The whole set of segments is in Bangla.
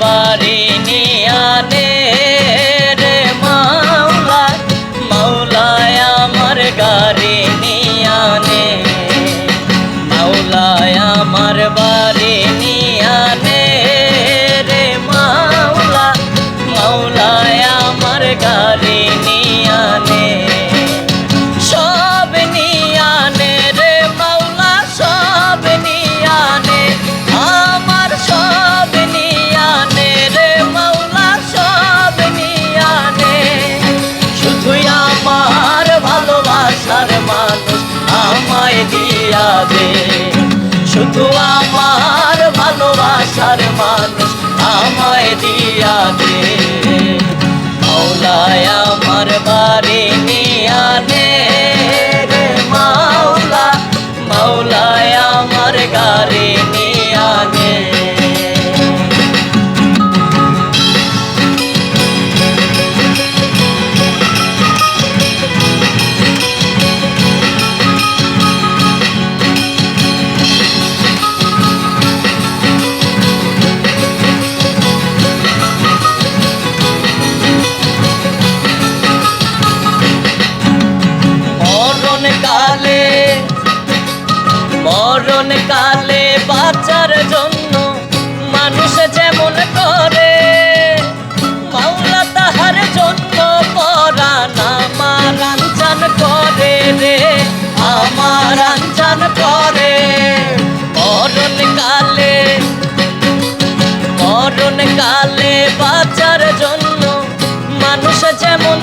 বাড়ি নিয়া দে রে মাওলা মাওলায় আমার গাড়ি নিয়া নে মাওলায় আমার বাড়ি নিয়া নে রে মাওলা মাওলায় আমার গাড়ি দিয়া দে শুধু আমার ভালোবাসার মানুষ আমায় দিয়া দে আমার বাড়ি মরণ কালে বাঁচার জন্য মানুষ যেমন করে, মাওলা তাহার জন্য পরাণ আমার আঞ্চান করে রে, আমার আঞ্চান করে। মরণ কালে মরণ কালে বাঁচার জন্য মানুষ যেমন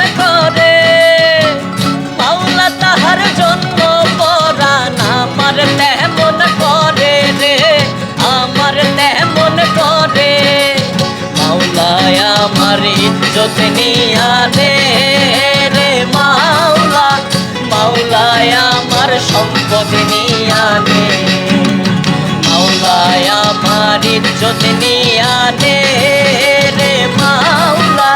ইজ্জত নিয়া রে মাওলা, মাওলায় আমার সম্পদ নিয়া নে মাওলায় আমার ইজ্জত নিয়া রে মাওলা,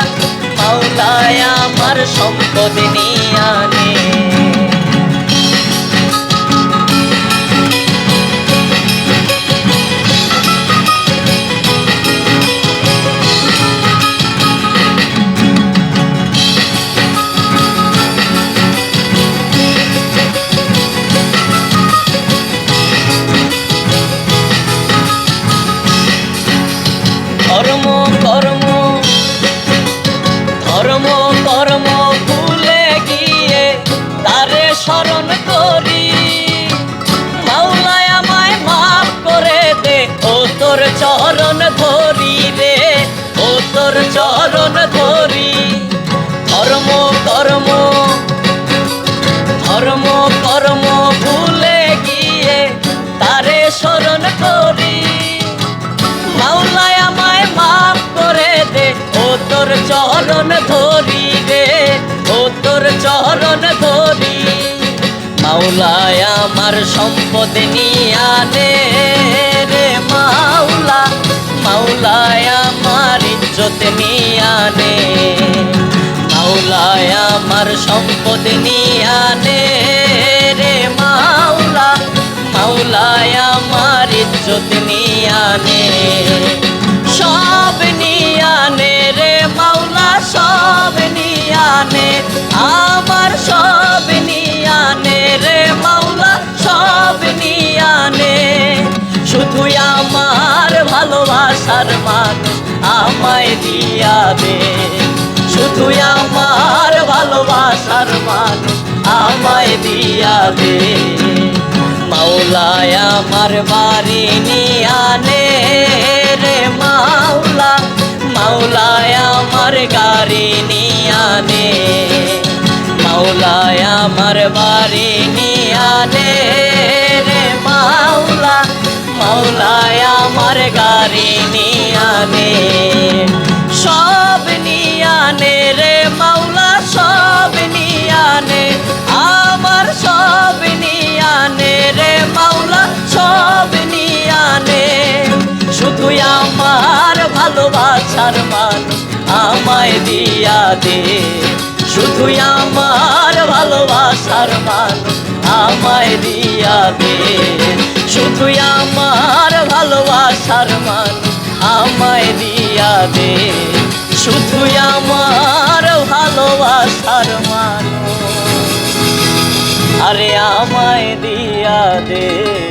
মাওলায় আমার সম্পদ নিয়া স্মরণ করি। মাওলায় আমায় মাফ করে দে, ও তোর চরণ ধরি রে, ও তোর চরণ ধরি। ধর্ম কর্ম ধর্ম কর্ম ভুলে গিয়ে তারে স্মরণ করি। মাওলায় আমার সম্পদ নিয়া রে মাওলা। মাওলায় আমার ইজ্জত নিয়া নে মাওলায় আমার সম্পদ নিয়া নে রে মাওলা। মাওলায় আমার ইজ্জত নিয়া নে সব নিয়া নে রে মাওলা, সব নিয়া নে আমার সব আমায় দিয়া দে শুধু আমার ভালোবাসার মানুষ আমায় দিয়া দে মাওলায় আমার বাড়ি নিয়া নে রে মাওলা। মাওলায় আমার গাড়ি নিয়া নে মাওলায় আমার বাড়ি নিয়া নে রে মাওলা। মাওলায় আমার গাড়ি নিয়া নে সব নিয়া নে রে মাওলা, সব নিয়া নে আমার সব নিয়া নে রে মাওলা, সব নিয়া নে শুধু আমার ভালোবাসার মানুষ আমায় দিয়া দে, শুধু আমার ভালোবাসার মানুষ আমায় দিয়া দে। শুধু আমার ভালোবাসার মানুষ আমায় দিয়া দে। শুধু আমার ভালোবাসার মানুষ। আরে আমায় দিয়া দে।